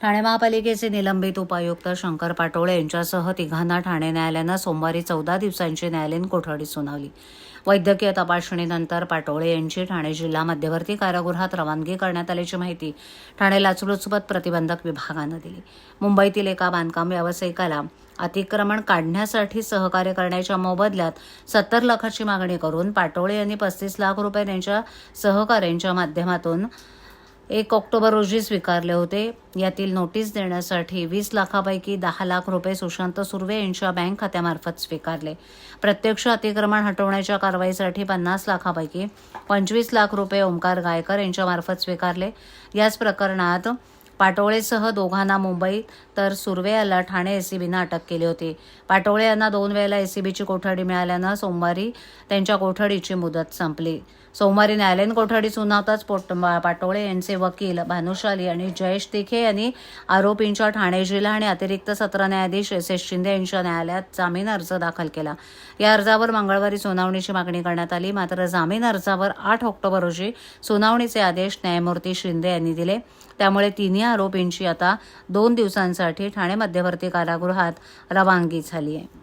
ठाणे महापालिकेचे निलंबित उपायुक्त शंकर पाटोळे यांच्यासह तिघांना ठाणे न्यायालयानं सोमवारी चौदा दिवसांची न्यायालयीन कोठडी सुनावली. वैद्यकीय तपासणीनंतर पाटोळे यांची ठाणे जिल्हा मध्यवर्ती कारागृहात रवानगी करण्यात आल्याची माहिती ठाणे लाचलुचपत प्रतिबंधक विभागानं दिली. मुंबईतील एका बांधकाम व्यावसायिकाला अतिक्रमण काढण्यासाठी सहकार्य करण्याच्या मोबदल्यात सत्तर लाखाची मागणी करून पाटोळे यांनी पस्तीस लाख रुपये त्यांच्या सहकाऱ्यांच्या माध्यमातून एक ऑक्टोबर रोजी स्वीकारले होते. यातील नोटीस देण्यासाठी वीस लाखापैकी दहा लाख रुपये सुशांत सुर्वे यांच्या बँक खात्यामार्फत स्वीकारले. प्रत्यक्ष अतिक्रमण हटवण्याच्या कारवाईसाठी पन्नास लाखापैकी पंचवीस लाख रुपये ओंकार गायकर यांच्यामार्फत स्वीकारले. याच प्रकरणात पाटोळेसह दोघांना मुंबईत तर सुर्वे याला ठाणे एसीबीनं अटक केली होती. पाटोळे यांना दोन वेळेला एसीबीची कोठडी मिळाल्यानं सोमवारी त्यांच्या कोठडीची मुदत संपली. सोमवारी न्यायालयीन कोठडी सुनावताच पोट पाटोळे यांचे वकील भानुशाली आणि जयेश तिखे यांनी आरोपींच्या ठाणे जिल्हा आणि अतिरिक्त सत्र न्यायाधीश एस एस शिंदे यांच्या न्यायालयात जामीन अर्ज दाखल केला. या अर्जावर मंगळवारी सुनावणीची मागणी करण्यात आली. मात्र जामीन अर्जावर आठ ऑक्टोबर रोजी सुनावणीचे आदेश न्यायमूर्ती शिंदे यांनी दिले. त्यामुळे तिन्ही आरोपींची आता दोन दिवसांसाठी ठाणे मध्यवर्ती कारागृहात रवानगी झाली आहे.